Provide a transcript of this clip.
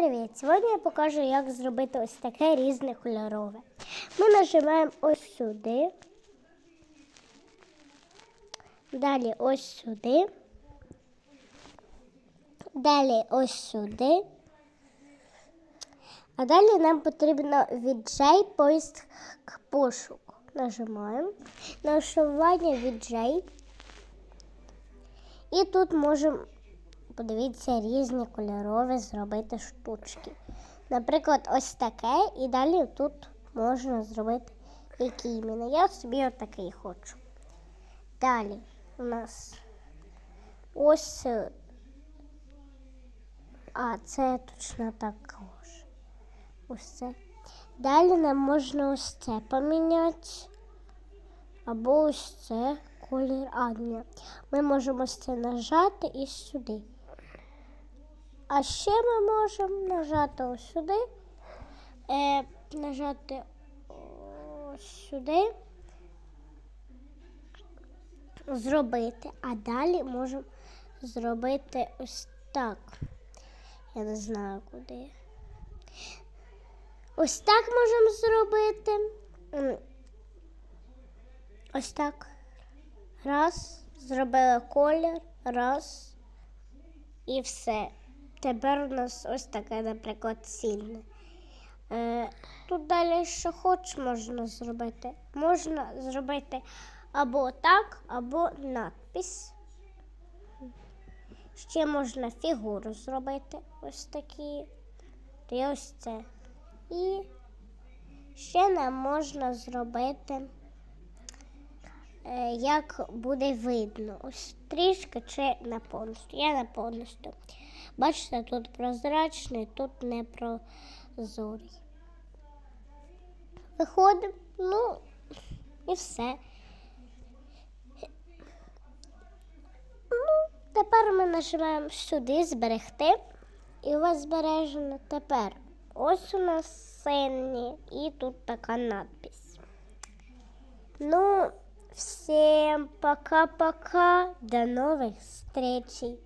привіт! Сьогодні я покажу, як зробити ось таке різне кольорове. Ми нажимаємо ось сюди. Далі ось сюди. Далі ось сюди. А далі нам потрібно віджей поїзд пошук. Нажимаємо. Налаштування віджей. І тут можемо, подивіться, різні кольорові зробити штучки. Наприклад, ось таке, і далі тут можна зробити який іменно. Я собі отакий хочу. Далі у нас ось. е, А, це точно також. Ось це. Далі нам можна ось це поміняти. Або ось це колір. А, ні. Ми можемо ось це нажати і сюди. А ще ми можемо нажати ось сюди. Е, нажати ось сюди. Зробити. А далі можемо зробити ось так. Я не знаю куди. Ось так можемо зробити. Ось так. Раз. Зробили колір. Раз. І все. Тепер у нас ось таке, наприклад, сильне. Е, тут далі що хоч можна зробити. Можна зробити або так, або надпись. Ще можна фігуру зробити ось такі. І ось це. І ще нам можна зробити, як буде видно. Ось трішки чи на повністю. Я на повністю. Бачите, тут прозрачний, тут не прозорий. Виходимо, ну і все. Ну, тепер ми нажимаємо сюди зберегти. І у вас збережено тепер. Ось у нас сині і тут така надпись. Ну, всім пока-пока. До новых зустрічей.